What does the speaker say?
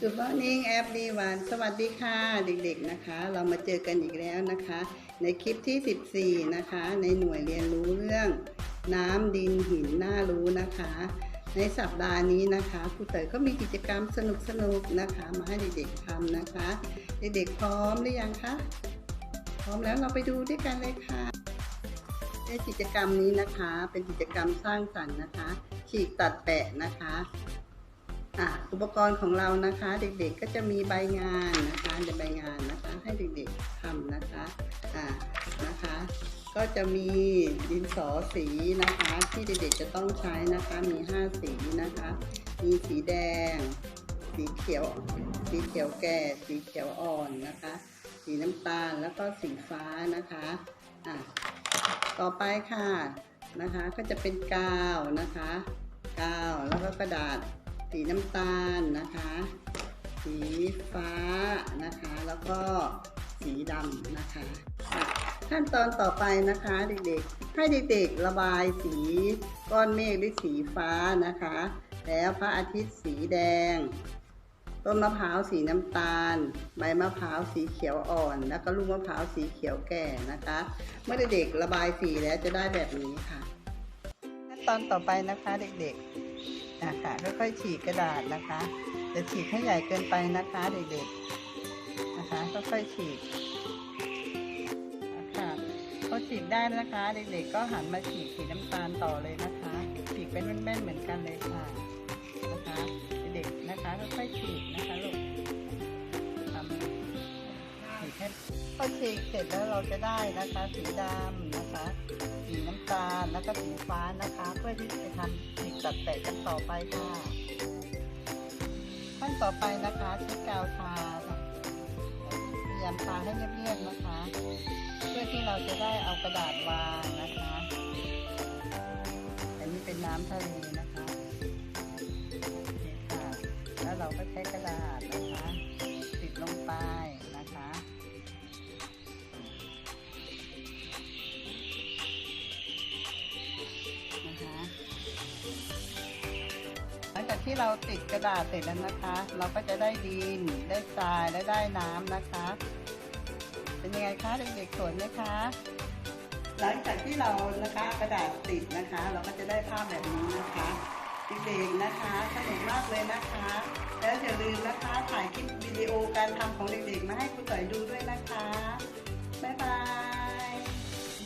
Good morning everyone สวัสดีค่ะเด็กๆนะคะ เรามาเจอกันอีกแล้วนะคะ ในคลิปที่ 14 นะคะ ในหน่วยเรียนรู้เรื่อง น้ำดินหินน่ารู้นะคะ ในสัปดาห์นี้นะคะครูเต๋อก็มีกิจกรรมสนุกๆนะคะ มาให้เด็กๆทำนะคะ เด็กๆพร้อมหรือยังคะพร้อมแล้วเราไปดูด้วยกันเลยค่ะในกิจกรรมนี้นะคะ เป็นกิจกรรมสร้างสรรค์นะคะ ฉีกตัดแปะนะคะ อะอุปกรณ์ของเรานะคะ เด็กๆก็จะมีใบงานนะคะในใบงานนะคะให้เด็กๆทำนะคะอะนะคะ ก็จะมีดินสอสีนะคะ ที่เด็กๆจะต้องใช้นะคะมี 5 สีนะคะ มีสีแดง สีเขียว สีเขียวแก่ สีเขียวอ่อนนะคะ สีน้ำตาลแล้วก็สีฟ้านะคะอะต่อไปค่ะนะคะก็จะเป็นกาวนะคะกาวแล้วก็กระดาษ สีน้ำตาลนะคะ สีฟ้านะคะ แล้วก็สีดำนะคะ ขั้นตอนต่อไปนะคะเด็กๆ ให้เด็กๆระบายสีก้อนเมฆด้วยสีฟ้านะคะ แล้วพระอาทิตย์สีแดง ต้นมะพร้าวสีน้ำตาล ใบมะพร้าวสีเขียวอ่อน แล้วก็ลูกมะพร้าวสีเขียวแก่นะคะ เมื่อเด็กๆระบายสีแล้วจะได้แบบนี้ค่ะ ขั้นตอนต่อไปนะคะเด็กๆ นะคะค่อยๆฉีกกระดาษนะคะจะฉีกให้ใหญ่เกินไปนะคะเด็กๆนะคะค่อยๆฉีกค่ะพอฉีกได้นะคะเด็กๆก็หันมาฉีกสีน้ำตาลต่อเลยนะคะฉีกเป็นแม่นๆเหมือนกันเลยค่ะนะคะเด็กๆนะคะค่อยๆฉีกนะคะลูกทำฉีกให้พอฉีกเสร็จแล้วเราจะได้นะคะสีดำนะคะ แล้วก็สีฟ้านะคะ เพื่อที่จะทำฉีกตัดแตะกันต่อไปค่ะขั้นต่อไปนะคะใช้กาวทาค่ะพยายามทาให้เรียบๆนะคะ เพื่อที่เราจะได้เอากระดาษวางนะคะอันนี้เป็นน้ำทะเลนะคะนี่ค่ะแล้วเราก็ใช้กระดาษนะคะ ติดลงไปนะคะ ที่เราติดกระดาษเสร็จแล้วนะคะ เราก็จะได้ดิน ได้ทรายและได้น้ำนะคะ เป็นยังไงคะเด็กๆสวยไหมคะ หลังจากที่เรานะคะกระดาษติดนะคะ เราก็จะได้ภาพแบบนี้นะคะเด็กๆนะคะสนุกมากเลยนะคะ แล้วอย่าลืมนะคะถ่ายคลิปวิดีโอการทำของเด็กๆมาให้ครูต่อยดูด้วยนะคะบ๊ายบาย